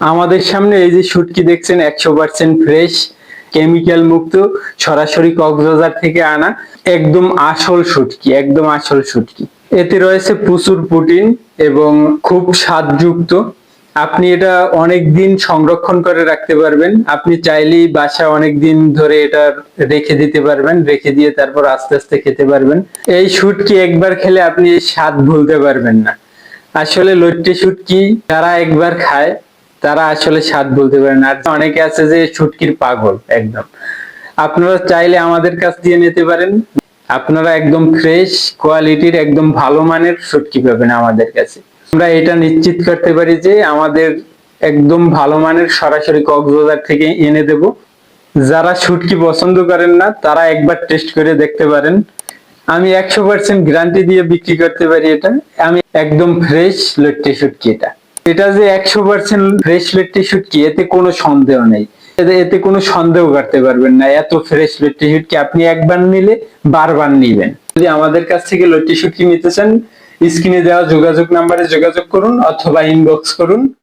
আমাদের সামনে এই যে শুটকি দেখছেন, একশো পার্সেন্ট ফ্রেশ কেমিক্যাল মুক্ত, সরাসরি কক্সবাজার থেকে আনা একদম আসল শুটকি একদম আসল শুটকি এতে রয়েছে প্রচুর প্রোটিন এবং খুব স্বাদযুক্ত। আপনি এটা অনেক দিন সংরক্ষণ করে রাখতে পারবেন। আপনি চাইলেই বাসা অনেক দিন ধরে এটা রেখে দিতে পারবেন, রেখে দিয়ে তারপর আস্তে আস্তে খেতে পারবেন। এই শুটকি একবার খেলে আপনি স্বাদ ভুলতে পারবেন না। আসলে লট্টি শুটকি যারা একবার খায় তারা আসলে স্বাদ বলতে পারে না। আর অনেকে আছে যে শুটকির পাগল, একদম। আপনারা চাইলে আমাদের কাছ দিয়ে নিতে পারেন। আপনারা একদম ফ্রেশ কোয়ালিটির একদম ভালো মানের শুটকি পাবেন আমাদের কাছে। আমরা এটা নিশ্চিত করতে পারি যে আমাদের একদম ভালো মানের সরাসরি কক্সবাজার থেকে এনে দেব। যারা শুটকি পছন্দ করেন না, তারা একবার টেস্ট করে দেখতে পারেন। আমি একশো পার্সেন্ট গ্যারান্টি দিয়ে বিক্রি করতে পারি এটা। আমি একদম ফ্রেশ লট্টি শুটকি এটা। এটা যে একশো পার্সেন্ট ফ্রেশ টিস্যুট শুটকি এতে কোনো সন্দেহ নেই। এতে কোনো সন্দেহ করতে পারবেন না। এত ফ্রেশ লট্টি শুটকি আপনি একবার নিলে বারবার নিবেন? যদি আমাদের কাছ থেকে লট্টি শুটকি নিতে চান, স্ক্রিনে দেওয়া যোগাযোগ নাম্বারে যোগাযোগ করুন অথবা ইনবক্স করুন।